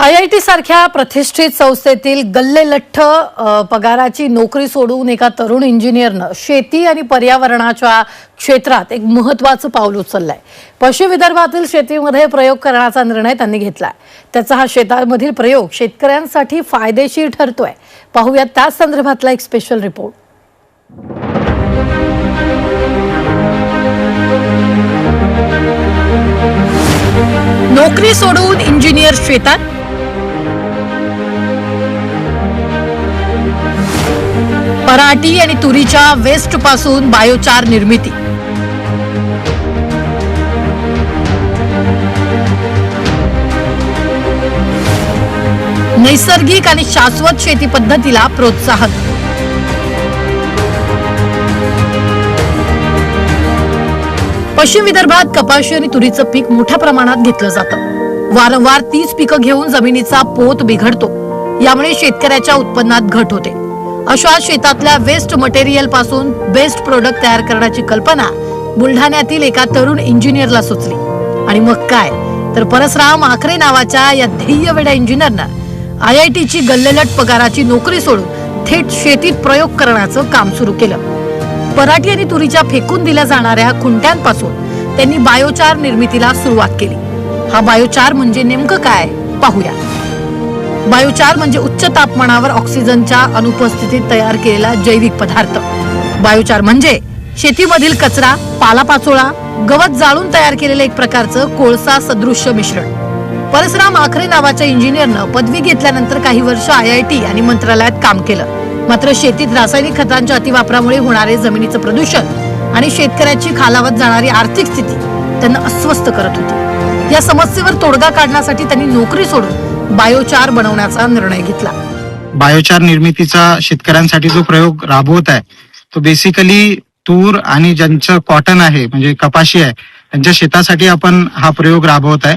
I I T सारख्या प्रतिष्ठित संस्थेतील गल्लेलठ्ठ पगाराची नोकरी सोडून एका तरुण इंजिनियरनं शेती आणि पर्यावरणाच्या क्षेत्रात एक महत्वाचं पाऊल उचललंय. पश्चिम विदर्भातील शेतीमध्ये प्रयोग करण्याचा निर्णय त्यांनी घेतलाय. त्याचा हा शेतामधील प्रयोग शेतकऱ्यांसाठी फायदेशीर ठरतोय. पाहूयात त्याच संदर्भातला एक स्पेशल रिपोर्ट नोकरी सोडून इंजिनियर शेतात? पराठी आणि तुरीच्या वेस्टपासून बायोचार निर्मिती. नैसर्गिक आणि शाश्वत शेती पद्धतीला प्रोत्साहन. पश्चिम विदर्भात कपाशी आणि तुरीचं पीक मोठ्या प्रमाणात घेतलं जातं. वारंवार तीच पिकं घेऊन जमिनीचा पोत बिघडतो. यामुळे शेतकऱ्याच्या उत्पन्नात घट होते. अशा शेतातल्या वेस्ट मटेरियलपासून बेस्ट प्रोडक्ट तयार करण्याची कल्पना बुलढाण्यातील एका तरुण इंजिनियरला सुचली. आणि मग काय? तर परसराम आखरे नावाच्या या ध्येयवेड्या इंजिनियरनं आय आय टीची गल्लेलट पगाराची नोकरी सोडून थेट शेतीत प्रयोग करण्याचं काम सुरू केलं. पराठी आणि तुरीच्या फेकून दिल्या जाणाऱ्या खुंट्यांपासून त्यांनी बायोचार निर्मितीला सुरुवात केली. हा बायोचार म्हणजे नेमकं काय? पाहूया. बायोचार म्हणजे उच्च तापमानावर ऑक्सिजनच्या अनुपस्थितीत तयार केलेला जैविक पदार्थ. बायोचार म्हणजे शेतीमधील कचरा पालापाचोळा गवत जाळून तयार केलेलं एक प्रकारचं कोळसा सदृश्य मिश्रण. परसराम आखरे नावाच्या इंजिनियरनं पदवी घेतल्यानंतर काही वर्ष आय आय टी आणि मंत्रालयात काम केलं. मात्र शेतीत रासायनिक खतांच्या अतिवापरामुळे होणारे जमिनीचं प्रदूषण आणि शेतकऱ्याची खालावत जाणारी आर्थिक स्थिती त्यांना अस्वस्थ करत होती. या समस्येवर तोडगा काढण्यासाठी त्यांनी नोकरी सोडून बायोचार बनवण्याचा निर्णय घेतला. बायोचार निर्मितीचा शेतकऱ्यांसाठी जो प्रयोग राबवत आहे तो बेसिकली तूर आणि ज्यांचं कॉटन आहे म्हणजे कपाशी आहे त्यांच्या शेतासाठी आपण हा प्रयोग राबवत आहे.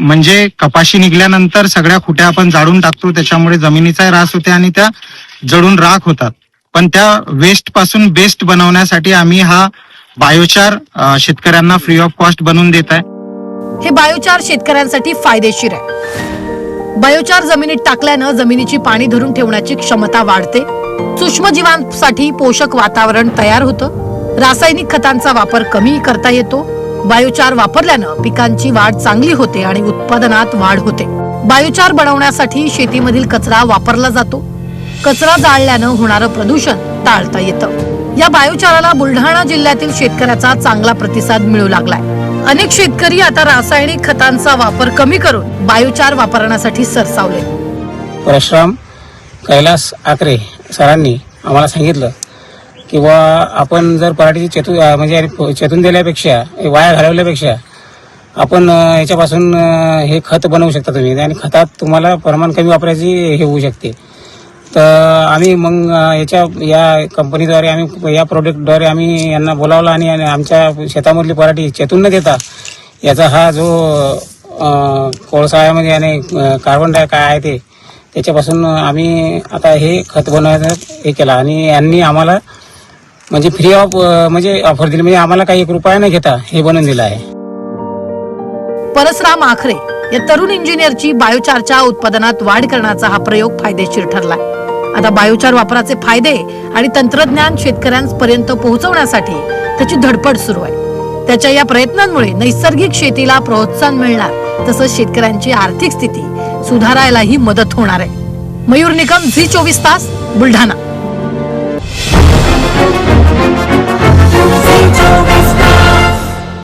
म्हणजे कपाशी निघल्यानंतर सगळ्या खुट्या आपण जाळून टाकतो त्याच्यामुळे जमिनीचा ऱ्हास होते आणि त्या जळून राख होतात. पण त्या वेस्टपासून बेस्ट बनवण्यासाठी आम्ही हा बायोचार शेतकऱ्यांना फ्री ऑफ कॉस्ट बनवून देत आहे. हे बायोचार शेतकऱ्यांसाठी फायदेशीर आहे. बायोचार जमिनीत टाकल्यानं जमिनीची पाणी धरून ठेवण्याची क्षमता वाढते. सूक्ष्मजीवांसाठी पोषक वातावरण तयार होतं. रासायनिक खतांचा वापर कमी करता येतो. बायोचार वापरल्यानं पिकांची वाढ चांगली होते आणि उत्पादनात वाढ होते. बायोचार बनवण्यासाठी शेतीमधील कचरा वापरला जातो. कचरा जाळल्यानं होणारं प्रदूषण टाळता येतं. या बायोचाराला बुलढाणा जिल्ह्यातील शेतकऱ्याचा चांगला प्रतिसाद मिळू लागलाय. अनेक शेतकरी आता रासायनिक खतांचा वापर कमी करून बायोचार वापरण्यासाठी सरसावले. परशुराम कैलास आकरे सरांनी आम्हाला सांगितलं की आपण जर पराठीची चेतू म्हणजे चेतून दिल्यापेक्षा वाया घालवल्यापेक्षा आपण याच्यापासून हे खत बनवू शकता तुम्ही. आणि खतात तुम्हाला प्रमाण कमी वापरायची हे होऊ शकते. तर आम्ही मग याच्या या कंपनीद्वारे आम्ही या प्रोडक्टद्वारे आम्ही यांना बोलावलं आणि आणि आमच्या शेतामधली पराठी चेतून न देता याचा हा जो कोळसाळ्यामध्ये आणि कार्बन डाय काय आहे ते त्याच्यापासून आम्ही आता हे खत बनवायचं हे केलं. आणि यांनी आम्हाला म्हणजे फ्री ऑफ म्हणजे ऑफर दिली. म्हणजे आम्हाला काही एक रुपया न घेता हे बनवून दिलं आहे. परसराम आखरे या तरुण इंजिनियरची बायोचारच्या उत्पादनात वाढ करण्याचा हा प्रयोग फायदेशीर ठरला आता बायोचार वापराचे फायदे आणि तंत्रज्ञान शेतकऱ्यांपर्यंत पोहोचवण्यासाठी त्याची धडपड सुरू आहे. त्याच्या या प्रयत्नांमुळे नैसर्गिक शेतीला प्रोत्साहन मिळणार तसंच शेतकऱ्यांची आर्थिक स्थिती सुधारायलाही मदत होणार आहे. मयूर निकम झी चोवीस तास बुलढाणा.